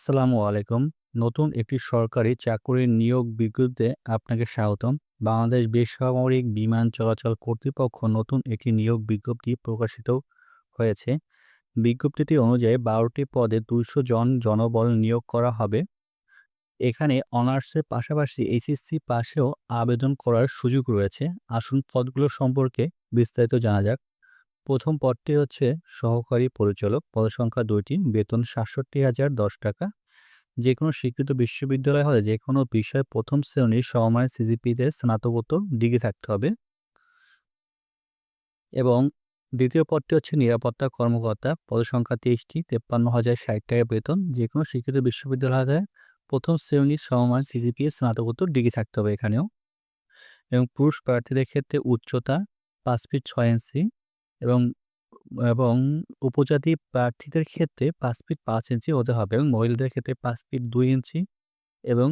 আসসালামু আলাইকুম। নতুন একটি সরকারি চাকুরির নিয়োগ বিজ্ঞপ্তিতে আপনাকে স্বাগতম। বাংলাদেশ বেসামরিক বিমান চলাচল কর্তৃপক্ষ নতুন একটি নিয়োগ বিজ্ঞপ্তি প্রকাশিত হয়েছে। বিজ্ঞপ্তিটি অনুযায়ী বারোটি পদে ২০০ জন জনবল নিয়োগ করা হবে। এখানে অনার্সের পাশাপাশি এইচএসসি পাশেও আবেদন করার সুযোগ রয়েছে। আসুন পদগুলো সম্পর্কে বিস্তারিত জানা যাক। প্রথম পদটি হচ্ছে সহকারী পরিচালক। পদসংখ্যা দুইটি, বেতন সাতষট্টি হাজার দশ টাকা। যে কোনো স্বীকৃত বিশ্ববিদ্যালয় হলে যে কোনো বিষয়ে প্রথম শ্রেণির সমমানের সিজিপিতে স্নাতকোত্তর ডিগ্রি থাকতে হবে। এবং দ্বিতীয় পদটি হচ্ছে নিরাপত্তা কর্মকর্তা। পদসংখ্যা তেইশটি, তেপ্পান্ন হাজার ষাট টাকা বেতন। যে কোনো স্বীকৃত বিশ্ববিদ্যালয় হলে প্রথম শ্রেণির সমমান সিজিপিএ স্নাতকোত্তর ডিগ্রি থাকতে হবে এখানেও। এবং পুরুষ প্রার্থীদের ক্ষেত্রে উচ্চতা পাঁচ ফিট ছয় ইঞ্চি। এবং এবং উপজাতি প্রার্থীদের ক্ষেত্রে পাঁচ ফিট পাঁচ ইঞ্চি হতে হবে এবং মহিলাদের ক্ষেত্রে পাঁচ ফিট দুই ইঞ্চি এবং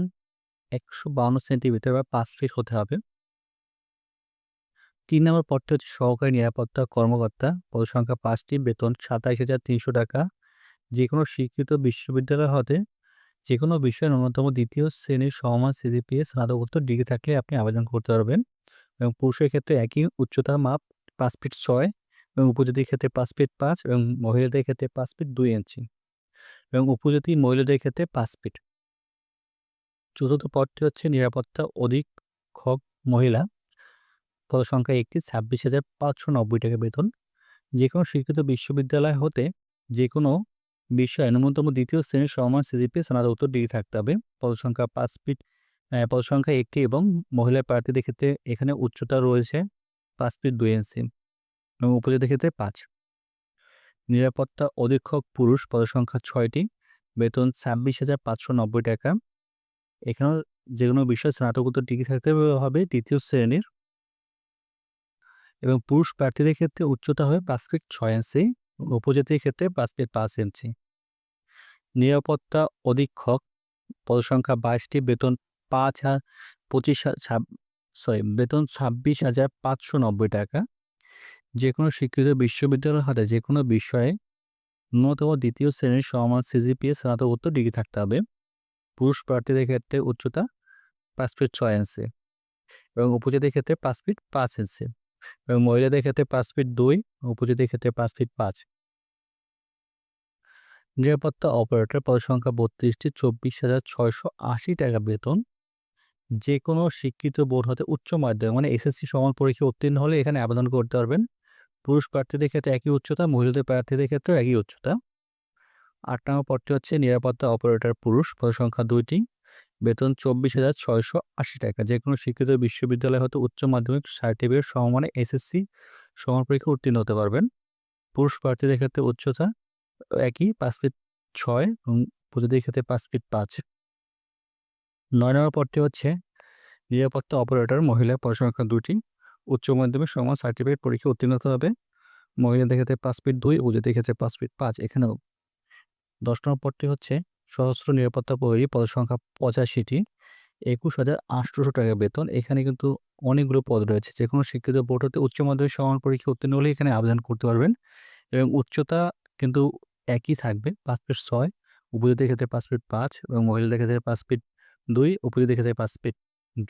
একশো বাউন্ন সেন্টিমিটার বা পাঁচ ফিট হতে হবে। তিন নম্বর পদটি হচ্ছে সহকারী নিরাপত্তা কর্মকর্তা। পদসংখ্যা পাঁচটি, বেতন সাতাইশ হাজার তিনশো টাকা। যে কোনো স্বীকৃত বিশ্ববিদ্যালয় হতে যে কোনো বিষয়ে ন্যূনতম দ্বিতীয় শ্রেণির সমান সিজিপিএ স্নাতকোত্তর ডিগ্রি থাকলে আপনি আবেদন করতে পারবেন। এবং পুরুষের ক্ষেত্রে একই উচ্চতা মাপ পাঁচ ফিট ছয়। এবং উপজাতির ক্ষেত্রে পাঁচ ফিট পাঁচ এবং মহিলাদের ক্ষেত্রে পাঁচ ফিট দুই ইঞ্চি এবং উপজাতি মহিলাদের ক্ষেত্রে পাঁচ ফিট। চতুর্থ পদটি হচ্ছে নিরাপত্তা অধীক্ষক মহিলা। পদ সংখ্যা একটি, ছাব্বিশ হাজার পাঁচশো নব্বই টাকা বেতন। যে কোনো স্বীকৃত বিশ্ববিদ্যালয় হতে যে কোনো বিষয়ে ন্যূনতম দ্বিতীয় শ্রেণির সমান সিজিপি স্নাতকোত্তর ডিগ্রি থাকতে হবে। পদ সংখ্যা পাঁচ ফিট পদ সংখ্যা একটি এবং মহিলা প্রার্থীদের ক্ষেত্রে এখানে উচ্চতা রয়েছে পাঁচ ফিট দুই ইঞ্চি। এবং উপজাতির ক্ষেত্রে পাঁচ। নিরাপত্তা অধীক্ষক পুরুষ পদসংখ্যা ছয়টি, বেতন ছাব্বিশ হাজার পাঁচশো নব্বই টাকা। এখানেও যে কোনো বিষয়ে স্নাতকোত্তর ডিগ্রি থাকতে হবে তৃতীয় শ্রেণির। এবং পুরুষ প্রার্থীদের ক্ষেত্রে উচ্চতা হবে পাঁচ ফিট ছয় ইঞ্চি উপজাতির ক্ষেত্রে পাঁচ ফিট পাঁচ ইঞ্চি। নিরাপত্তা অধীক্ষক পদসংখ্যা বাইশটি, বেতন পাঁচ হাজার পঁচিশ সরি বেতন ছাব্বিশ হাজার পাঁচশো নব্বই টাকা। যে কোনো স্বীকৃত বিশ্ববিদ্যালয় হাতে যে কোনো বিষয়ে ন্যূনতম দ্বিতীয় শ্রেণির সমান সিজিপিএ স্নাতকোত্তর ডিগ্রি থাকতে হবে। পুরুষ প্রার্থীদের ক্ষেত্রে উচ্চতা পাঁচ ফিট ছয় ইঞ্চি এবং উপজাতির ক্ষেত্রে পাঁচ ফিট পাঁচ ইঞ্চি এবং মহিলাদের ক্ষেত্রে পাঁচ ফিট দুই উপজাতির ক্ষেত্রে পাঁচ ফিট পাঁচ। নিরাপত্তা অপারেটর পদসংখ্যা বত্রিশটি, চব্বিশ হাজার ছয়শো আশি টাকা বেতন। যে কোনো শিক্ষিত বোর্ড হতে উচ্চ মাধ্যমিক মানে এসএসসি সমান পরীক্ষা উত্তীর্ণ হলে এখানে আবেদন করতে পারবেন। পুরুষ প্রার্থীদের ক্ষেত্রে একই উচ্চতা, মহিলাদের প্রার্থীদের ক্ষেত্রেও একই উচ্চতা। আট নম্বর পদটি হচ্ছে নিরাপত্তা অপারেটর পুরুষ পদসংখ্যা দুইটি, বেতন চব্বিশ হাজার ছয়শো আশি টাকা। যে কোনো শিক্ষিত বিশ্ববিদ্যালয় হতে উচ্চ মাধ্যমিক সার্টিফিকেট সমমানে এসএসসি সমান পরীক্ষা উত্তীর্ণ হতে পারবেন। পুরুষ প্রার্থীদের ক্ষেত্রে উচ্চতা একই, পাঁচ ফিট ছয় এবং প্রতিদের ক্ষেত্রে পাঁচ ফিট পাঁচ। নয় নম্বর পদটি হচ্ছে নিরাপত্তা অপারেটর, মহিলা পদসংখ্যা দুটি উচ্চ মাধ্যমিক সমান সার্টিফিকেট পরীক্ষা উত্তীর্ণ হতে হবে। মহিলাদের ক্ষেত্রে পাঁচ ফিট দুই উপজাতির ক্ষেত্রে পাঁচ ফিট পাঁচ। এখানেও দশ নম্বর পদটি হচ্ছে সহস্র নিরাপত্তা প্রহরী পদসংখ্যা পঁচাশিটি, একুশ হাজার আটশোশো টাকা বেতন। এখানে কিন্তু অনেকগুলো পদ রয়েছে। যে কোনো শিক্ষিত বোর্ড হতে উচ্চ মাধ্যমিক সমান পরীক্ষা উত্তীর্ণ হলে এখানে আবেদন করতে পারবেন এবং উচ্চতা কিন্তু একই থাকবে, পাঁচ ফিট ছয় উপজাতির ক্ষেত্রে পাঁচ ফিট পাঁচ এবং মহিলাদের ক্ষেত্রে পাঁচ ফিট দুই উপজাতির ক্ষেত্রে পাঁচ ফিট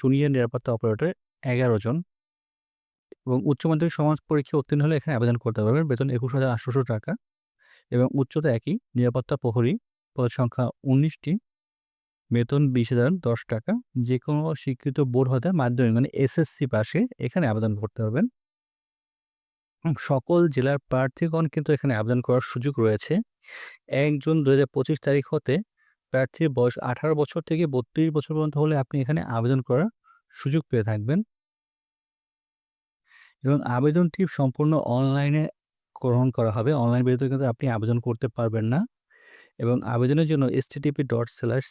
জুনিয়র নিরাপত্তা অপারেটর এগারো জন। এবং উচ্চ মাধ্যমিক সমাজ পরীক্ষা উত্তীর্ণ হলে এখানে আবেদন করতে পারবেন। বেতন একুশ হাজার আটশোশো টাকা এবং উচ্চতা একই, নিরাপত্তা প্রহরী, পদ সংখ্যা উনিশটি, বেতন বিশ হাজার দশ টাকা। যে কোনো স্বীকৃত বোর্ড হতে মাধ্যমিক মানে এসএসসি পাশে এখানে আবেদন করতে পারবেন। সকল জেলার প্রার্থীগণ কিন্তু এখানে আবেদন করার সুযোগ রয়েছে। এক জুন দু হাজার পঁচিশ তারিখ হতে প্রার্থীর বয়স আঠারো বছর থেকে বত্রিশ বছর পর্যন্ত হলে আপনি এখানে আবেদন করার সুযোগ পেয়ে থাকবেন। এবং আবেদনটি সম্পূর্ণ অনলাইনে গ্রহণ করা হবে। অনলাইন ব্যতীত কিন্তু আপনি আবেদন করতে পারবেন না। এবং আবেদনের জন্য S TP dot slash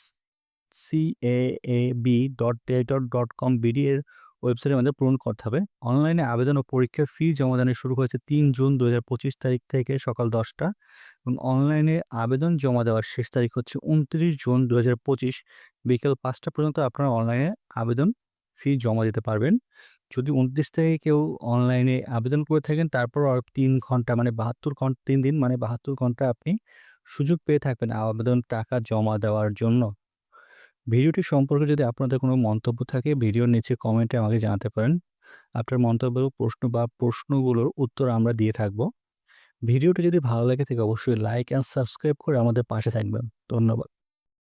B dot Teletalk dot com BD এর ওয়েবসাইটের মধ্যে পূরণ করতে হবে। অনলাইনে আবেদন ও পরীক্ষার ফি জমাদানের শুরু হয়েছে তিন জুন দু হাজার পঁচিশ তারিখ থেকে সকাল দশটা। এবং অনলাইনে আবেদন জমা দেওয়ার শেষ তারিখ হচ্ছে উনত্রিশ জুন দুই হাজার পঁচিশ। বিকেল পাঁচটা পর্যন্ত আপনারা অনলাইনে আবেদন ফি জমা দিতে পারবেন যদি উনত্রিশ থেকে কেউ অনলাইনে আবেদন করে থাকেন তারপর আর তিন ঘণ্টা মানে বাহাত্তর ঘণ্টা তিন দিন মানে বাহাত্তর ঘণ্টা আপনি সুযোগ পেয়ে থাকবেন আবেদন টাকা জমা দেওয়ার জন্য। ভিডিওটি সম্পর্কে যদি আপনাদের কোনো মন্তব্য থাকে ভিডিওর নিচে কমেন্টে আমাকে জানাতে পারেন। আপনার মন্তব্য, প্রশ্ন বা প্রশ্নগুলোর উত্তর আমরা দিয়ে থাকব। ভিডিওটি যদি ভালো লেগে থাকে অবশ্যই লাইক অ্যান্ড সাবস্ক্রাইব করে আমাদের পাশে থাকবেন। ধন্যবাদ।